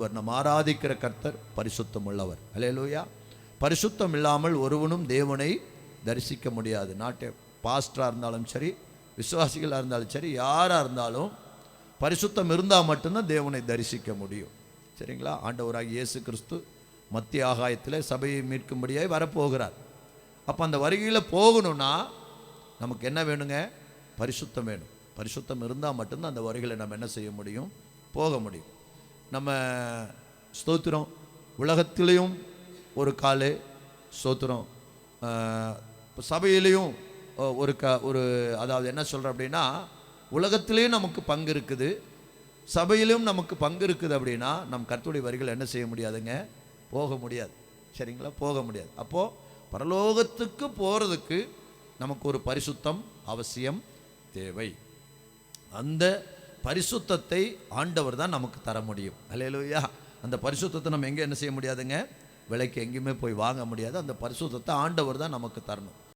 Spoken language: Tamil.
இவர் நம்ம ஆராதிக்கிற கர்த்தர் பரிசுத்தம் உள்ளவர் அலையலூயா பரிசுத்தம் இல்லாமல் ஒருவனும் தேவனை தரிசிக்க முடியாது. நாட்டை பாஸ்டராக இருந்தாலும் சரி விசுவாசிகளாக இருந்தாலும் சரி யாராக இருந்தாலும் பரிசுத்தம் இருந்தால் மட்டும்தான் தேவனை தரிசிக்க முடியும். சரிங்களா? ஆண்டவராக இயேசு கிறிஸ்து மத்திய ஆகாயத்தில் சபையை மீட்கும்படியாய் வரப்போகிறார். அப்போ அந்த வருகையில் போகணும்னா நமக்கு என்ன வேணுங்க? பரிசுத்தம் வேணும். பரிசுத்தம் இருந்தால் மட்டும்தான் அந்த வருகையில் நம்ம என்ன செய்ய முடியும்? போக முடியும். நம்ம ஸ்தோத்திரம். உலகத்திலையும் ஒரு காலு ஸ்தோத்திரம். சபையிலையும் ஒரு க ஒரு அதாவது என்ன சொல்கிறேன் அப்படின்னா உலகத்திலையும் நமக்கு பங்கு இருக்குது. சபையிலும் நமக்கு பங்கு இருக்குது அப்படின்னா நம் கருத்துடைய வரிகள் என்ன செய்ய முடியாதுங்க? போக முடியாது. சரிங்களா? போக முடியாது. அப்போது பரலோகத்துக்கு போகிறதுக்கு நமக்கு ஒரு பரிசுத்தம் அவசியம் தேவை. அந்த பரிசுத்தத்தை ஆண்டவர் தான் நமக்கு தர முடியும். அலையலோயா அந்த பரிசுத்தத்தை நம்ம எங்கே என்ன செய்ய முடியாதுங்க? விலைக்கு எங்கேயுமே போய் வாங்க முடியாது. அந்த பரிசுத்தத்தை ஆண்டவர் தான் நமக்கு தரணும்.